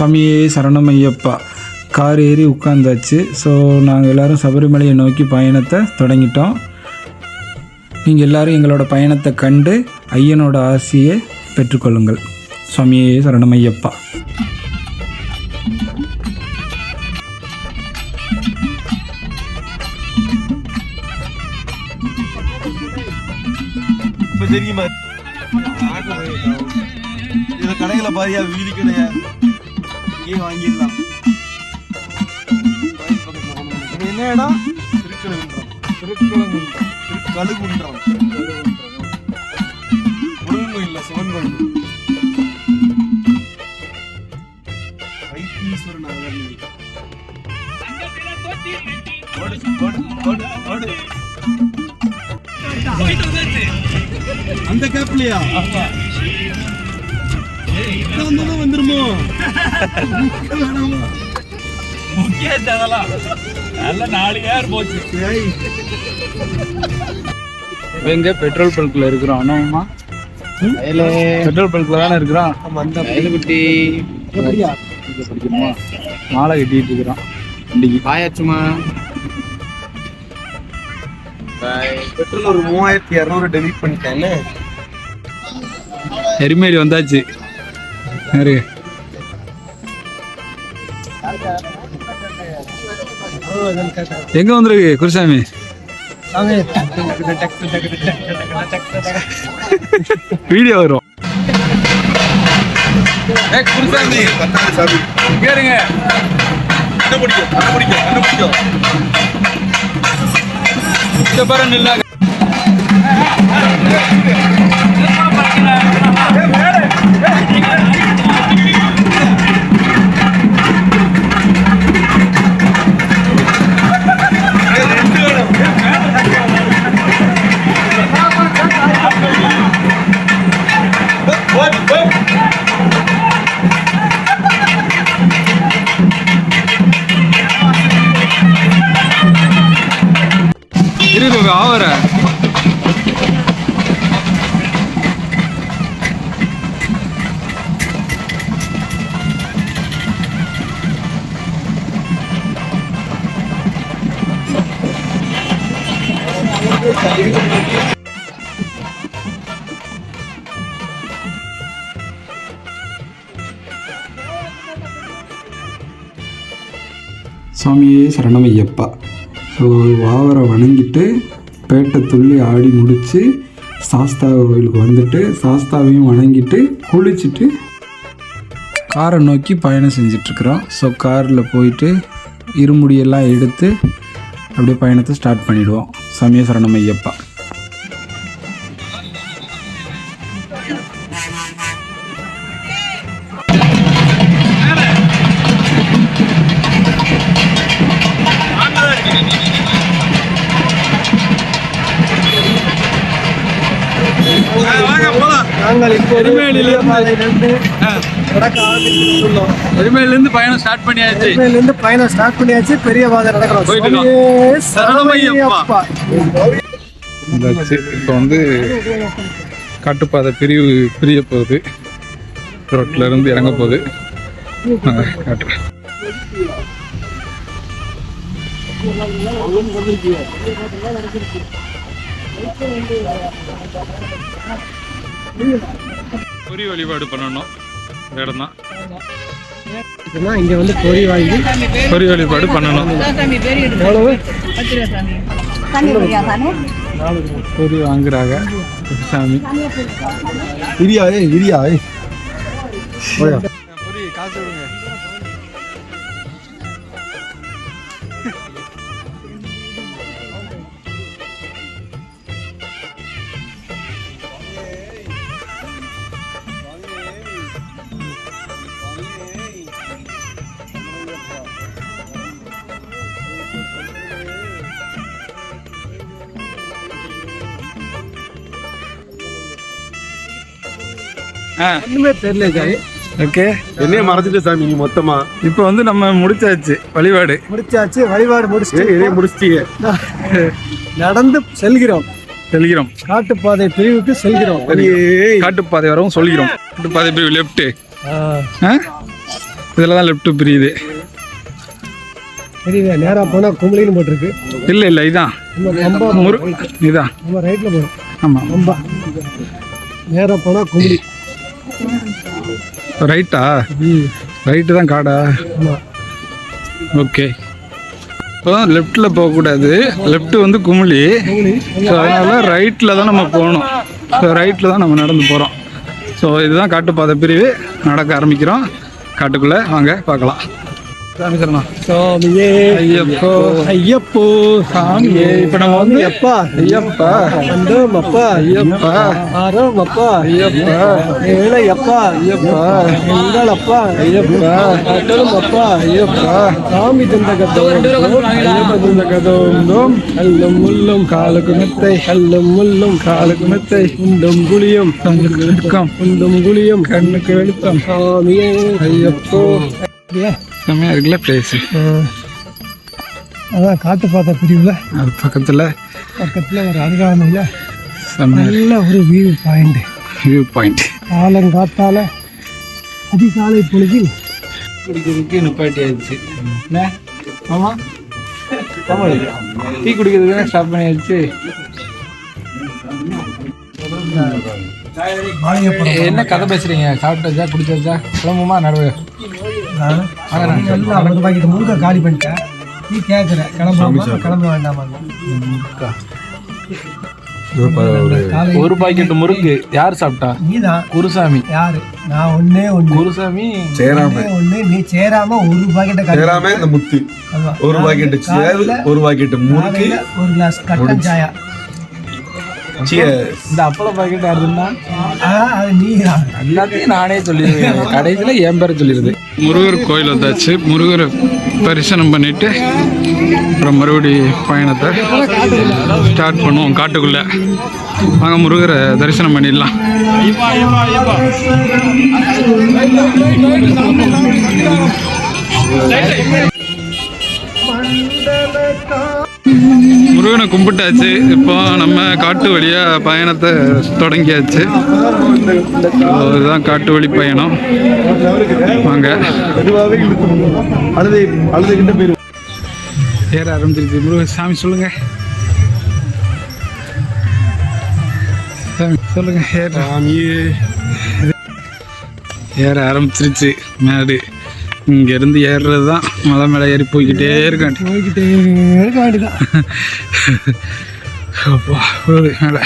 சாமியே சரணம் ஐயப்பா. கார் ஏறி உட்காந்தாச்சு ஸோ நாங்கள் எல்லாரும் சபரிமலையை நோக்கி பயணத்தை தொடங்கிட்டோம். நீங்கள் எல்லாரும் எங்களோட பயணத்தை கண்டு ஐயனோட ஆசையை பெற்றுக்கொள்ளுங்கள். சுவாமியே சரணம் ஐயப்பா. தெரியுமா? இதுல கடைகளை பாரியா வீதி கடையா இங்கேயே வாங்கிடலாம். இது என்ன இடம் திருக்கழுகுன்றம். திருக்கழுகுன்றம். திருக்கழுகுன்றம் முருகன் கோயில் இல்ல சிவன் கோயில் வைத்தீஸ்வரன் நகர் ஓடு ஓடு ஓடு ஓடு அந்த கேப்லயா வந்தாலும் வந்துருமோ வேணாமா ஏய், எங்க? பெட்ரோல் பல்க்ல இருக்கிறோம். அண்ணா பெட்ரோல் பல்க்ல தானே இருக்கிறோம். அந்த குட்டி? படிக்கணுமா மாலை கட்டிட்டு இருக்கிறோம். வண்டிக்கு பாயாச்சுமா பெட்ரோல் ஒரு மூவாயிரத்தி இரநூறு டெலிட் பண்ணிட்டேன்னு எரிமேலி வந்தாச்சு. யாரு எங்க வந்துருக்கு குருசாமி? வீடியோ வரும். குருசாமி. சாமி கண்டுபிடிக்கும் கண்டுபிடிக்கும் கண்டுபிடிக்கும் இந்த பாரு நில்லா. சுவாமியே சரணமையப்பா. ஸோ வாவரை வணங்கிட்டு பேட்டை துள்ளி ஆடி முடித்து சாஸ்தா கோயிலுக்கு வந்துட்டு சாஸ்தாவையும் வணங்கிட்டு குளிச்சுட்டு காரை நோக்கி பயணம் செஞ்சிட்ருக்குறோம். ஸோ காரில் போயிட்டு இருமுடியெல்லாம் எடுத்து அப்படியே பயணத்தை ஸ்டார்ட் பண்ணிவிடுவோம் சமய சரணம் ஐயப்பா நாங்கள் எருமையிலேருந்து பயணம் ஸ்டார்ட் பண்ணியாச்சு. எருமேலிருந்து பயணம் ஸ்டார்ட் பண்ணியாச்சு. பெரிய பாதை நடக்கிறோம். சரணமையப்பா. இப்போ வந்து காட்டுப்பாதை பிரிவு பிரிய போகுது. ரோட்ல இருந்து இறங்க போகுது. காட்டுறேன் பொறி வழிபாடு பண்ணணும். இந்த இடம் தான் இங்க வந்து பொறி வாங்கி பொறி வழிபாடு பண்ணணும். எவ்வளவு? பொறி வாங்குறாங்க. சாமி. இரியா இரியா ஒண்ணுமே தெரியல ஜாய் ஓகே என்னைய மறந்துட்டு சாமி நீ மொத்தமா. இப்போ வந்து நம்ம முடிச்சாச்சு வழிபாடு. முடிச்சாச்சு வழிபாடு முடிச்சுட்டு என்னைய முடிச்சிட்டீங்க நடந்து செல்கிறோம். செல்கிறோம். காட்டுப்பாதை பிரிவுக்கு செல்கிறோம். காட்டுப்பாதை வரவும் சொல்கிறோம். காட்டுப்பாதை பிரிவு லெஃப்ட் இதில் தான் லெஃப்ட் பிரியுது. தெரியல நேராக போனால் கும்பலின்னு போட்டிருக்கு. இல்லை இல்லை இதான். நம்ம கம்பா முரு இதான். நம்ம ரைட்டில் போகிறோம் ஆமாம் கம்பா. நேராக போனால் கும்பலி. ரைட்டா? ரைட்டு தான் காடா. ஓகே. இப்போ லெஃப்டில் போகக்கூடாது. லெஃப்ட் வந்து குமிழி. ஸோ அதனால் ரைட்டில் தான் நம்ம போகணும். ஸோ ரைட்டில் தான் நம்ம நடந்து போகிறோம் ஸோ இதுதான் காட்டுப்பாதை பிரிவு. நடக்க ஆரம்பிக்கிறோம். காட்டுக்குள்ளே வாங்க பார்க்கலாம். சாமி சரணம் சாமியே. ஐயப்போ. ஐயப்போ சாமியே. இப்போ நம்ம வந்து அப்பா ஐயப்பா. வந்தோம் அப்பா ஐயப்பா. ஆரோம் அப்பா ஐயப்பா. ஏழை அப்பா ஐயப்பா. எங்கள் அப்பா ஐயப்பா. கட்டணும் அப்பா ஐயப்பா சாமி தந்த கத்தோம் ஐயப்பா இந்த கதோந்தோம் கல்லும் முள்ளும் காலுக்கு மெத்தை. கல்லும் முள்ளும் காலுக்கு மெத்தை. உண்டும் கண்ணுக்கு வெட்கம் உண்டும் குழியும். கண்ணுக்கு வெளிச்சம் சாமியே. ஐயப்போ. செம்மையா இருக்குல்ல பிளேஸ் அதான் காட்டு பார்த்த பிரிவில். அது பக்கத்தில் பக்கத்தில் ஒரு அருகாமையில் நல்ல ஒரு வியூ பாயிண்ட் வியூ பாயிண்ட் காலங்காத்தால அதிகாலை பொழுதில் குடிக்கிறதுக்கு நிப்பாட்டி ஆயிடுச்சு. என்ன? ஆமா? ஆமா டீ குடிக்கிறதுக்கு ஸ்டாப் பண்ணியாச்சு. என்ன கதை பேசுறீங்க? சாப்பிட்டாச்சா? குடிச்சாச்சா? கிளம்புமா நடுவு? பாக்கெட் முழுக்க காலி பண்ணிட்டேன் நீ கேட்குற கிளம்ப வேண்டாமா? காலை ஒரு பாக்கெட் முறுக்கு யார் சாப்பிட்டா? நீதான். குருசாமி. யாரு? நான் ஒன்னே ஒன்று குருசாமி. ஒண்ணே ஒண்ணு. நீ சேராம ஒரு பாக்கெட்டை காலி சேராம இந்த முத்து. ஒரு பாக்கெட் சேர் ஒரு பாக்கெட் முறுக்கு ஒரு கிளாஸ் கட்டன் சாயா. இந்த அப்பள பாக்கெட் யாருதுன்னா ஆ, அது நீ எல்லாத்தையும் நானே சொல்லிடுவேன். கடைசியில் என் பேரை சொல்லிடுது. முருகர் கோயில் வந்தாச்சு. முருகரை தரிசனம் பண்ணிட்டு அப்புறம் மறுபடி பயணத்தை ஸ்டார்ட் பண்ணுவோம் காட்டுக்குள்ள. வாங்க முருகரை தரிசனம் பண்ணிடலாம். முருகனை கும்பிட்டாச்சு. இப்போ நம்ம காட்டு வழியா பயணத்தை தொடங்கியாச்சு. இதுதான் காட்டு வழி பயணம். வாங்க. ஏற ஆரம்பிச்சிருச்சு முருக சாமி சொல்லுங்க. சாமி சொல்லுங்க. ஏற ஏற ஆரம்பிச்சிருச்சு மேடு. இங்க இருந்து ஏறுறது தான். மலை மேலே ஏறி போய்கிட்டே இருக்கான் போய்கிட்டே இருக்க போகுது மேலே.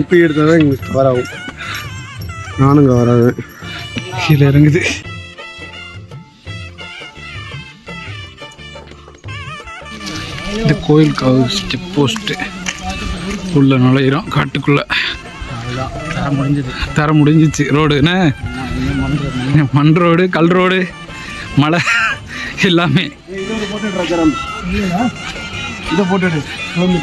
இப்போ எடுத்தாதான் எங்களுக்கு கவர் ஆகும் நானும் கவர் ஆகுவேன் கீழே இறங்குது. இந்த கோயில் காவு ஸ்டெப் போஸ்ட்டு உள்ள நுழையிறோம் காட்டுக்குள்ள. தர முடிஞ்சிச்சு. ரோடு என்ன? மண் ரோடு கல் ரோடு. மலை எல்லாமே. இதை போட்டுட்டு போங்க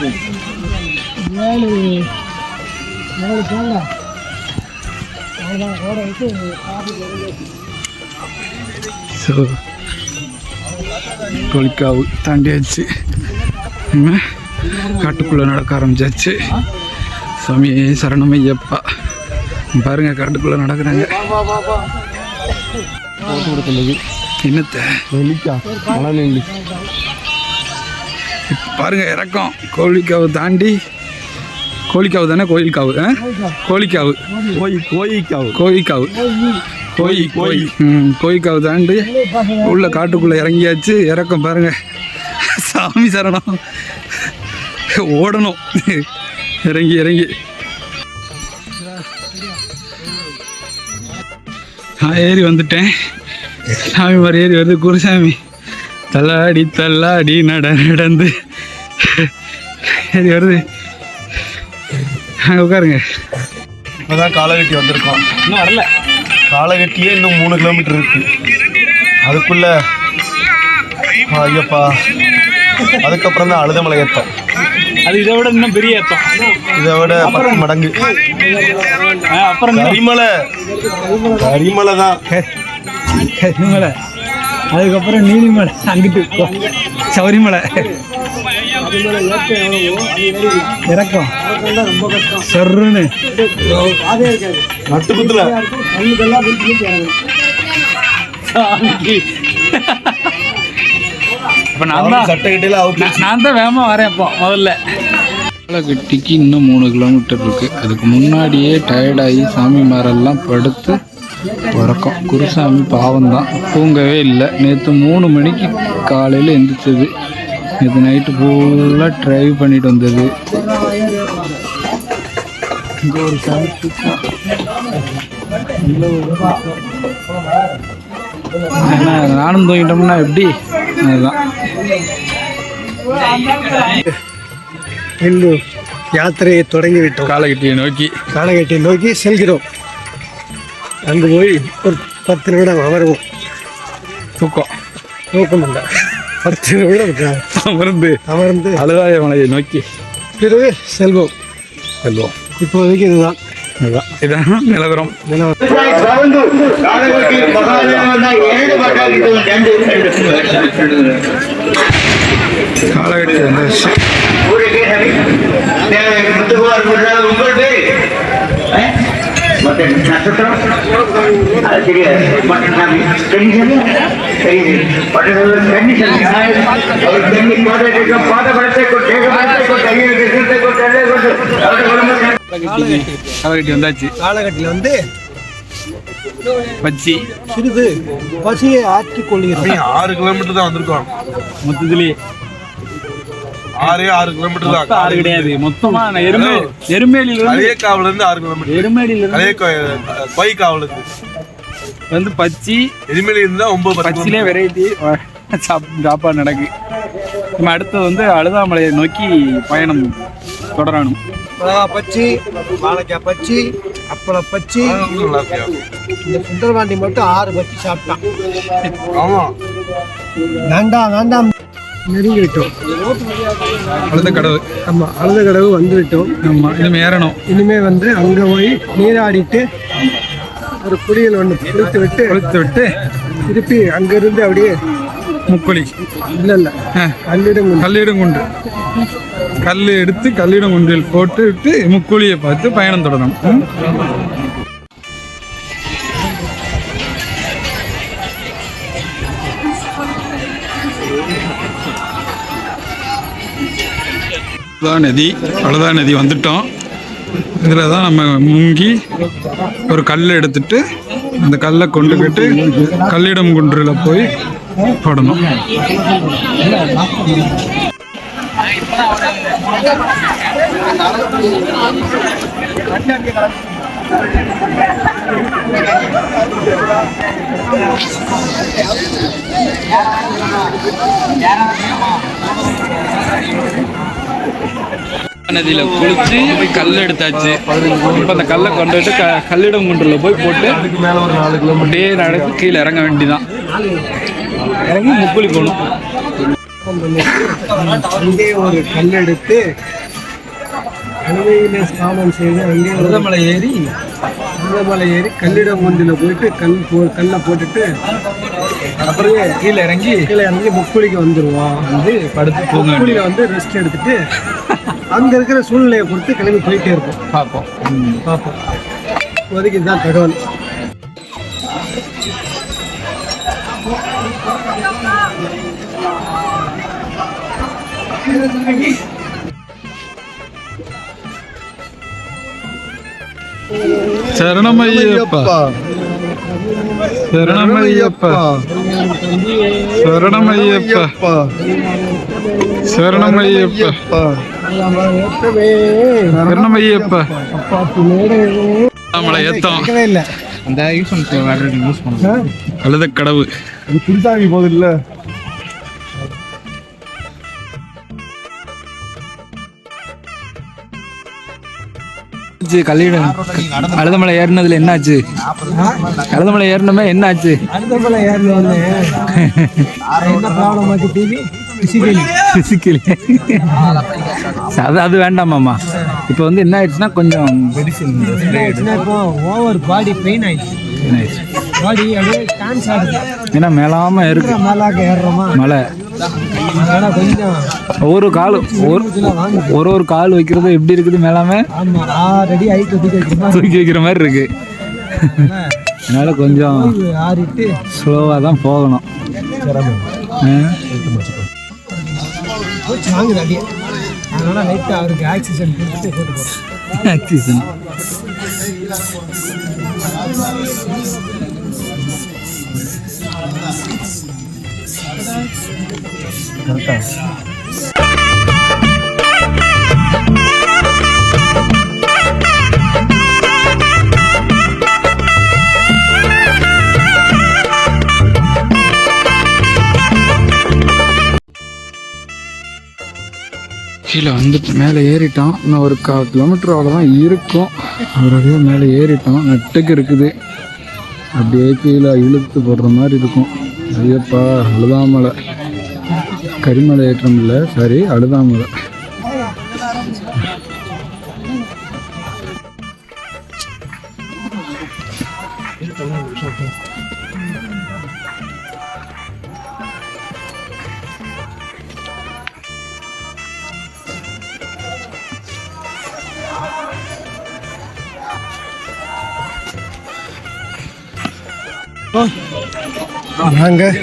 ஸோ கொலிக்காவு தாண்டியாச்சு. காட்டுக்குள்ளே நடக்க ஆரம்பிச்சாச்சு. சாமியே சரணம் ஐயப்பா. பாருங்க காட்டுக்குள்ளே நடக்கிறாங்க. என்னத்த? பாருங்க இறக்கம். கோழிக்காவு தாண்டி கோழிக்காவு தானே கோயில்காவு கோழிக்காவு. கோயி கோயிக்காவு கோழிக்காவு. கோயி கோயி ம் கோழிக்காவு தாண்டி உள்ள காட்டுக்குள்ளே இறங்கியாச்சு. இறக்கம் பாருங்க. சாமி சரணம். ஓடணும். இறங்கி இறங்கி. நான் ஏறி வந்துட்டேன். சாமி மாதிரி ஏறி வருது குருசாமி. தள்ளாடி தள்ளாடி நட நடந்து. ஏறி வருது. அங்கே உட்காருங்க. இப்போதான் காலகட்டி வந்திருக்கோம். இன்னும் வரல. காலகட்டியே இன்னும் மூணு கிலோமீட்டர் இருக்கு. அதுக்குள்ள ஐயப்பா. அதுக்கப்புறம் தான் அழுதமலை ஏத்தம் அது இதை விட இன்னும் பெரிய ஏத்தம் இதை விட பத்து மடங்கு. அப்புறம் கரிமலை. கரிமலை தான். கரிமலை. அதுக்கப்புறம் நீலிமலை. அங்கிட்டு போ. சபரிமலை. இறக்கம். இருக்காது சாமிக்கு இப்போ நான் தான் சட்டை கிட்டையில அவுத்து நான் தான் வேகமாக வரேன் இப்போ முதல்ல. பாலக்கட்டிக்கு இன்னும் மூணு கிலோமீட்டர் இருக்கு. அதுக்கு முன்னாடியே டயர்டாகி சாமிமாரெல்லாம் படுத்து உறக்கம் குருசாமி பாவம் தான் தூங்கவே இல்லை. நேற்று மூணு மணிக்கு காலையில் எந்திரிச்சது. நேற்று நைட்டு ஃபுல்லாக ட்ரைவ் பண்ணிட்டு வந்தது. இங்கே ஒரு சாமி நானும் தூங்கிட்டோம்னா எப்படி? அதுதான். இன்று யாத்திரையை தொடங்கிவிட்டோம். காலகட்டியை நோக்கி. காலகட்டை நோக்கி செல்கிறோம். அங்கு போய் ஒரு பத்து நிமிடம் அமருவோம். தூக்கம். தூக்கம் இல்லை. பத்து நிமிடம் அமர்ந்து அமர்ந்து அழுதாய மலையை நோக்கி பிறகு செல்வோம். செல்வோம். இப்போதைக்கு இதுதான். இதான் நிலவரம். நிலவரம் மற்ற நட்சத்திரம் அது தெரியாது மற்ற நாமி கண்டிஷன் தெரியுது பட்டதோட கண்டிஷன் அவர் தண்ணி பாதை பாதபடத்தை படத்தை கொட்டை வந்தாச்சு. காலகட்டியில் வந்து பச்சி சிறிது பசியை ஆற்றிக் ஆறு கிலோமீட்டர் தான் வந்திருக்கோம். மொத்தத்திலேயே ஆறே ஆறு கிலோமீட்டர் தான். ஆறு கிடையாது. மொத்தமா நான் எருமே எருமேலியில இருந்து கலையக்காவில இருந்து ஆறு கிலோமீட்டர் எருமேலியில இருந்து கலைய கொய்காவில இருந்து வந்து பச்சி எரிமலை இருந்து தான் ஒன்பது பச்சிலே வெரைட்டி சாப்பாடு நடக்கு. நம்ம அடுத்து வந்து அழுதாமலையை நோக்கி பயணம் தொடரணும். பச்சி வாழைக்காய் பச்சி அப்பள பச்சி. இந்த சுந்தரவாண்டி மட்டும் ஆறு பச்சி சாப்பிட்டான். ஆமா. வேண்டாம் வேண்டாம். நெருங்கி விட்டோம் அழுத கடவு. ஆமா அழுத கடவு வந்து விட்டோம் ஆமா இனிமே ஏறணும். இனிமே வந்து அங்க போய் நீராடிட்டு ஒரு குளியல் ஒன்று குளித்து விட்டு கொளுத்து விட்டு திருப்பி அங்கிருந்து அப்படியே முக்குழி இல்ல இல்ல. கல்லிடம் கல்லிடம் குண்டு கல் எடுத்து கல்லிடம் குண்டில் போட்டு விட்டு முக்குழியை பார்த்து பயணம் தொடரணும் அழுதா நதி அழுதா நதி வந்துட்டோம். இதில் தான் நம்ம முங்கி ஒரு கல் எடுத்துட்டு அந்த கல்லை கொண்டுக்கிட்டு கல்லிடம் குன்றில் போய் போடணும். நதியில குளிச்சு கல் எடுத்தாச்சு. இப்போ அந்த கல்லை கொண்டுட்டு க கல்லிடம் குன்றில் போய் போட்டு மேல ஒரு நாலு கிலோமீட்டர் அப்படியே நடந்து கீழே இறங்க வேண்டிதான். இறங்கி முக்குழி போகணும். அங்கே ஒரு கல் எடுத்து அழுவையில ஸ்நானம் செய்து அங்கே ஒரு அழுதமலை ஏறி மலை ஏறி கல்லிடம் ஒன்றில் போயிட்டு கல் போ கல்லை போட்டுட்டு அப்படியே கீழே இறங்கி கீழே இறங்கி முக்குழிக்கு வந்துருவோம். வந்து படுத்து முக்குழியில் வந்து ரெஸ்ட் எடுத்துட்டு அங்க இருக்கிற சூழ்நிலையை பொறுத்து கிளம்பி போயிட்டே இருப்போம். பார்ப்போம். பார்ப்போம். இப்போதைக்கு இதுதான் தகவல். சரணமையப்பா. சரணமையப்பா. சரணமையப்பா. சரணமையப்பா. சரணமையப்பா. நம்மளை ஏத்தம். இல்லை. அந்த யூஸ் யூஸ் பண்ணுவோம். அழுத கடவு. குடிசாமி இல்ல கல்லிடம் அழுதமலை ஏறினதுல என்னாச்சு? அழுதமலை ஏறினமே என்னாச்சு? அடுத்த போல ஏறினோடனே என்ன ப்ராப்ளம் ஆச்சு டிவி பிசிக்கலி. பிசிக்கலி. அது அது வேண்டாமாம்மா இப்போ வந்து என்ன ஆயிடுச்சுன்னா கொஞ்சம் இப்போ ஓவர் பாடி பெயின் ஆயிடுச்சு. பாடி அப்படியே டான்ஸ் ஆடுது. ஏன்னா மேலாம இருக்கு மேலாக்க ஏறுறோமா? மலை ஒவ்வொரு கால் ஒரு ஒரு ஒரு கால் வைக்கிறது எப்படி இருக்குது மேலாமே? ஆமாம் தூக்கி வைக்கிற மாதிரி இருக்கு. அதனால கொஞ்சம் ஸ்லோவாக தான் போகணும். அவருக்கு ஆக்சிஜன் கொடுத்துட்டு கீழே வந்துட்டு மேலே ஏறிட்டோம் இன்னும் ஒரு கால் கிலோமீட்டர் அவ்வளோதான் இருக்கும். ஒரு மேலே ஏறிட்டோம் நட்டுக்கு இருக்குது. அப்படியே கீழே இழுத்து போடுற மாதிரி இருக்கும். ஐயப்பா அழுதாமலை. கரிமலை ஏற்றம் இல்லை சாரி அழுதாமலை. நாங்கள்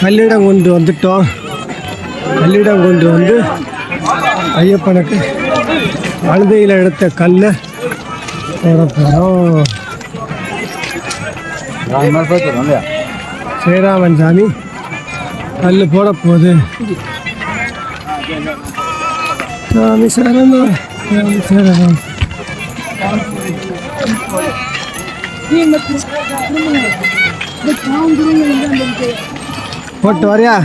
கல்லிடம் கொண்டு வந்துட்டோம். கல்லிடம் கொண்டு வந்து ஐயப்பனுக்கு அழுதையில் எடுத்த கல்லை போட போகிறோம் ஸ்ரீராமன் சாமி கல் போட போகுது சாமி சரணம் சாமி சரணம். போட்டு வரியா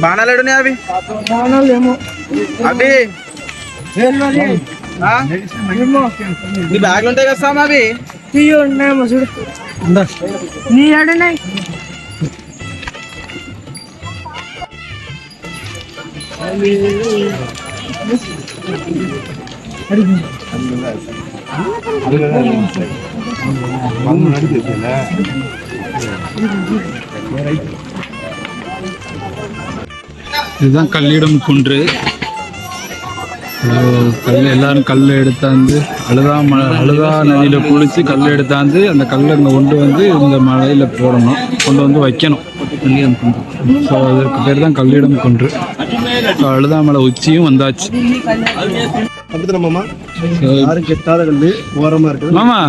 బాణాలు ఎడున్నాయి అవి ఏమో అవి ఆ? నీ బ్యాగ్లు ఉంటాయి కదా సామ్ అవి ఇందా నీ ఏడున్నాయి இதுதான் கல்லிடம் குன்று அஹ் கல் எல்லாரும் கல் எடுத்தாந்து அழுதா ம அழுதா நதியில் குளித்து கல் எடுத்தாந்து அந்த கல்லை இங்கே கொண்டு வந்து இந்த மலையில் போடணும். கொண்டு வந்து வைக்கணும். கல்லிடம் குன்று. ஸோ அதற்கு பேர் தான் கல்லிடம் குன்று. ஸோ அழுதாமலை உச்சியும் வந்தாச்சு. மாமா யாரும் கெட்டாத கல்லு ஓரமா இருக்குது மாமா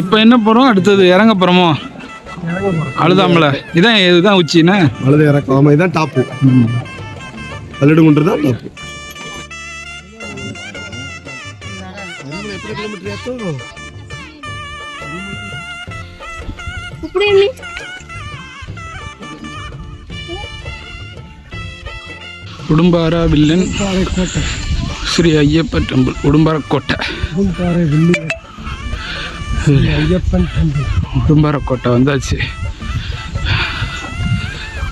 இப்போ என்ன போகிறோம் அடுத்தது இறங்க போகிறோமோ அழுதாமலை இதான் இதுதான் உச்சின்னு? அழுது இறக்கம். ஆமா இதான் டாப்பு. கல்லடு குன்று தான் டாப்பு. কিলোমিটার এত উপরে உடும்பாரா வில்லன் ஸ்ரீ ஐயப்பன் டெம்பிள் உடும்பார கோட்டை ஐயப்பன் டெம்பிள். உடும்பார கோட்டை வந்தாச்சு.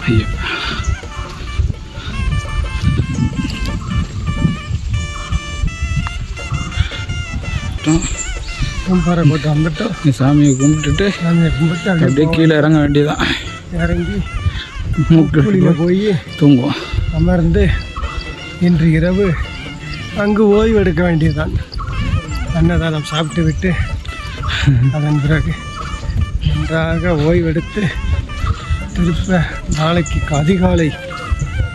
ஐயப்பன். பாறை போட்டு வந்துட்டோம் இந்த சாமியை கும்பிட்டுட்டு சாமியை கும்பிட்டு அப்படியே கீழே இறங்க வேண்டியதான் இறங்கி மூக்கு குழியில் போய் தூங்குவோம். அமர்ந்து இன்று இரவு அங்கு ஓய்வு எடுக்க வேண்டியதுதான். அன்னதானம் சாப்பிட்டு விட்டு அதன் பிறகு நன்றாக ஓய்வெடுத்து திருப்ப நாளைக்கு அதிகாலை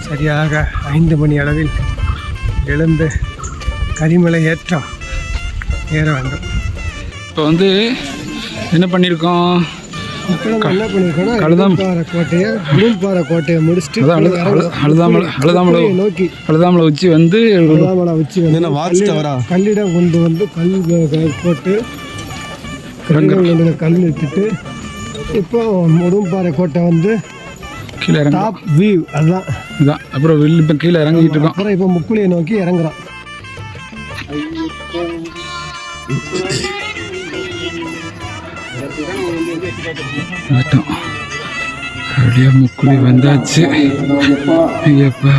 சரியாக ஐந்து மணி அளவில் எழுந்து கரிமலை ஏற்றம் ஏற வேண்டும். இப்போ வந்து என்ன பண்ணியிருக்கோம்? அழுதாமலை உச்சி வந்து அழுதாமலை வச்சு வந்து என்ன வாட்ச் டவரா கல்லிடம் கொண்டு வந்து கல் போட்டு கல் இட்டுட்டு இப்போ முடும்பாறை கோட்டை வந்து கீழே இறங்க. டாப் வியூ அதுதான். அப்புறம் வெளில இப்போ கீழே இறங்கிட்டு இருக்கோம். அப்புறம் இப்போ முக்குளியை நோக்கி இறங்குறோம். வந்துட்டோம் அப்படியே முக்குழி வந்தாச்சு. ஐயப்பா.